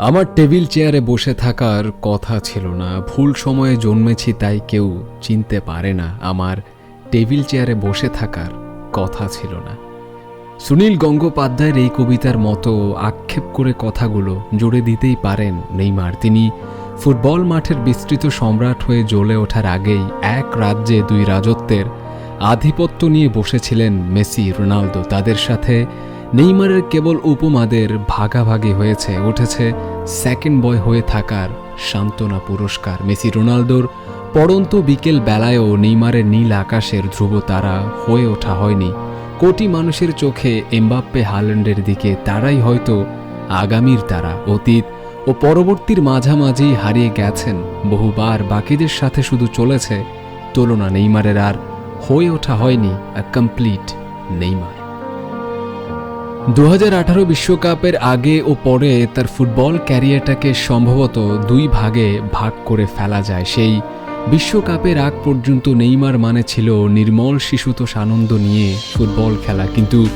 আমার টেবিল চেয়ারে বসে থাকার কথা ছিল না। ভুল সময়ে জন্মেছি তাই কেউ চিনতে পারে না। আমার টেবিল চেয়ারে বসে থাকার কথা ছিল না। সুনীল গঙ্গোপাধ্যায়ের এই কবিতার মতো আক্ষেপ করে কথাগুলো জুড়ে দিতেই পারেন নেইমার। তিনি ফুটবল মাঠের বিস্তৃত সম্রাট হয়ে জ্বলে ওঠার আগেই এক রাজ্যে দুই রাজত্বের আধিপত্য নিয়ে বসেছিলেন মেসি, রোনালদো। তাদের সাথে নেইমারের কেবল উপমাদের ভাগাভাগি হয়েছে, উঠেছে সেকেন্ড বয় হয়ে থাকার সান্ত্বনা পুরস্কার। মেসি রোনালদোর পড়ন্ত বিকেল বেলায়ও নেইমারের নীল আকাশের ধ্রুব তারা হয়ে ওঠা হয়নি। কোটি মানুষের চোখে এমবাপ্পে হাল্যান্ডের দিকে, তারাই হয়তো আগামীর তারা, অতীত ও পরবর্তীর মাঝামাঝি হারিয়ে গেছেন বহুবার, বাকিদের সাথে শুধু চলেছে তুলনা। নেইমারের আর হয়ে ওঠা হয়নি আ কমপ্লিট নেইমার। দু বিশ্বকাপের আগে ও পরে তার ফুটবল ক্যারিয়ারটাকে সম্ভবত দুই ভাগে ভাগ করে ফেলা যায়। সেই বিশ্বকাপের আগ পর্যন্ত নেইমার মানে ছিল নির্মল শিশুতোষ আনন্দ নিয়ে ফুটবল খেলা। কিন্তু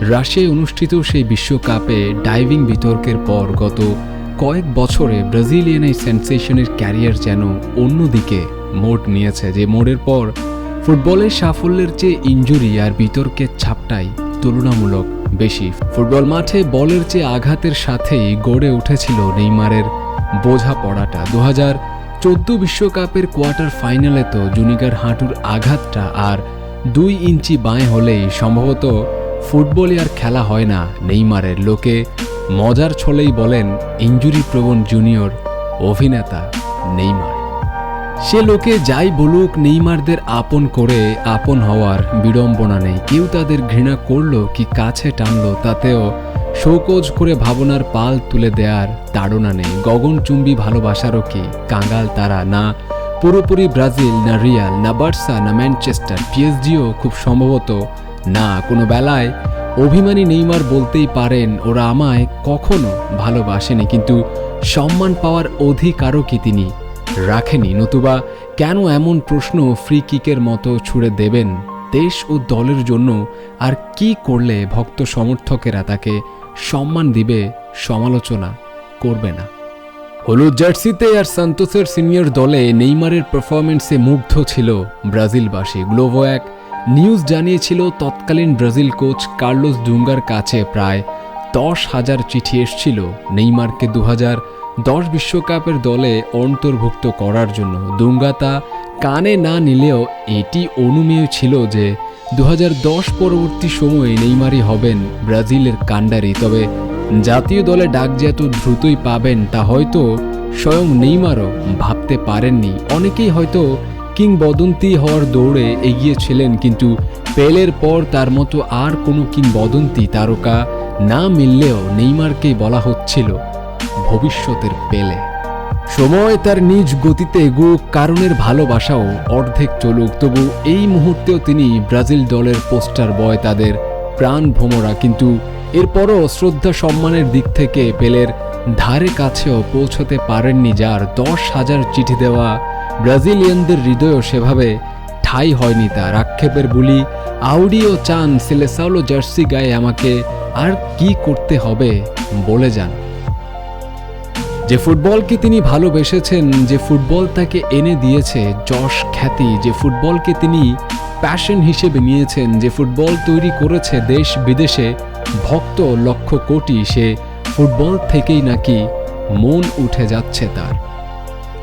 রাশিয়ায় অনুষ্ঠিত সেই বিশ্বকাপে ডাইভিং বিতর্কের পর গত কয়েক বছরে ব্রাজিলিয়ান এই সেন্সেশনের ক্যারিয়ার যেন অন্যদিকে মোড় নিয়েছে, যে মোড়ের পর ফুটবলের সাফল্যের চেয়ে ইঞ্জুরি আর বিতর্কের ছাপটাই তুলনামূলক বেশি। ফুটবল মাঠে বলের চেয়ে আঘাতের সাথেই গড়ে উঠেছিল নেইমারের বোঝা পড়াটা দু হাজার চোদ্দ বিশ্বকাপের কোয়ার্টার ফাইনালে তো জুনিগার হাঁটুর আঘাতটা আর দুই ইঞ্চি বাঁয়ে হলেই সম্ভবত ফুটবলে আর খেলা হয় না নেইমারের। লোকে মজার ছলেই বলেন ইঞ্জুরি প্রবণ জুনিয়র অভিনেতা নেইমার। সে লোকে যাই বলুক, নেইমারদের আপন করে আপন হওয়ার বিড়ম্বনা নেই। কেউ তাদের ঘৃণা করল কি কাছে টানলো, তাতেও শোকজ করে ভাবনার পাল তুলে দেয়ার তাড়না নেই। গগনচুম্বী ভালোবাসারও কি কাঙ্গাল তারা, না পুরোপুরি ব্রাজিল, না রিয়াল, না বার্সা, না ম্যানচেস্টার। পিএসজিও খুব সম্ভবত না, কোনো বেলায় অভিমানী নেইমার বলতেই পারেন, ওরা আমায় কখনো ভালোবাসেনি, কিন্তু সম্মান পাওয়ার অধিকারও কি তিনি? রাখেনি। নতুবা কেন এমন প্রশ্ন ফ্রি কিকের মতো ছুড়ে দেবেন দেশ ও দলের জন্য? আর কি করলে ভক্ত সমর্থকেরা তাকে সম্মান দিবে সমালোচনা করবে না? হলুদ জার্সিতে আর সান্তোসের সিনিয়র দলে নেইমারের পারফরমেন্সে মুগ্ধ ছিল ব্রাজিলবাসী। গ্লোভো এক নিউজ জানিয়েছিল, তৎকালীন ব্রাজিল কোচ কার্লোস ডুঙ্গার কাছে প্রায় দশ হাজার চিঠি এসছিল। নেইমারকে দু হাজার দশ বিশ্বকাপের দলে অন্তর্ভুক্ত করার জন্য দুঙ্গাতা কানে না নিলেও এটি অনুমেয় ছিল যে দু হাজার দশ পরবর্তী সময়ে নেইমারই হবেন ব্রাজিলের কাণ্ডারি। তবে জাতীয় দলে ডাক যে এত দ্রুতই পাবেন তা হয়তো স্বয়ং নেইমারও ভাবতে পারেননি। অনেকেই হয়তো কিংবদন্তি হওয়ার দৌড়ে এগিয়েছিলেন কিন্তু পেলের পর তার মতো আর কোনো কিংবদন্তি তারকা না মিললেও নেইমারকেই বলা হচ্ছিল। ভবিষ্যতের পেলে। সময় তার নিজ গতিতে এগুক, কারণের ভালোবাসাও অর্ধেক চলুক, তবু এই মুহূর্তেও তিনি ব্রাজিল দলের পোস্টার বয় তাদের প্রাণ ভোমরা। কিন্তু এরপরও শ্রদ্ধা সম্মানের দিক থেকে পেলের ধারে কাছেও পৌঁছতে পারেননি যার দশ হাজার চিঠি দেওয়া ব্রাজিলিয়ানদের হৃদয়ও সেভাবে ঠাই হয়নি তার। আক্ষেপের বুলি আউডিও চান সিলেসাউলো জার্সি গায়ে আমাকে আর কি করতে হবে? বলে যান। যে ফুটবলকে তিনি ভালোবেসেছেন, যে ফুটবল তাকে এনে দিয়েছে যশ খ্যাতি, যে ফুটবলকে তিনি প্যাশন হিসেবে নিয়েছেন, যে ফুটবল তৈরি করেছে দেশ বিদেশে, ভক্ত লক্ষ কোটি, সে ফুটবল থেকেই নাকি মন উঠে যাচ্ছে তার।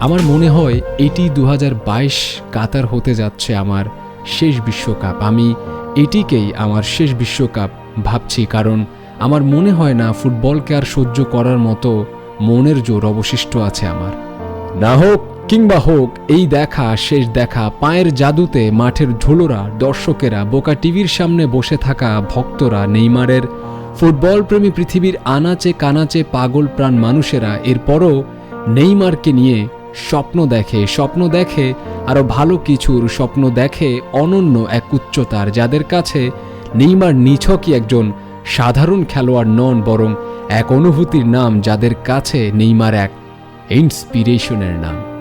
আমার মনে হয় এটি দু হাজার বাইশ কাতার হতে যাচ্ছে আমার শেষ বিশ্বকাপ। আমি এটিকেই আমার শেষ বিশ্বকাপ ভাবছি, কারণ আমার মনে হয় না ফুটবলকে আর সহ্য করার মতো মনের জোর অবশিষ্ট আছে আমার। না হোক কিংবা হোক, এই দেখা, শেষ দেখা, পায়ের জাদুতে মাঠের ঝোলোরা, দর্শকেরা, বোকা টিভির সামনে বসে থাকা ভক্তরা, নেইমারের ফুটবল প্রেমী পৃথিবীর আনাচে কানাচে পাগল প্রাণ মানুষেরা, এরপরও নেইমারকে নিয়ে স্বপ্ন দেখে স্বপ্ন দেখে আরও ভালো কিছুর স্বপ্ন দেখে অনন্য এক উচ্চতার, যাদের কাছে নেইমার নিছকই একজন সাধারণ খেলোয়াড় নন, বরং এক অনুভূতির নাম যাদের কাছে নেইমার এক ইন্সপিরেশনের নাম।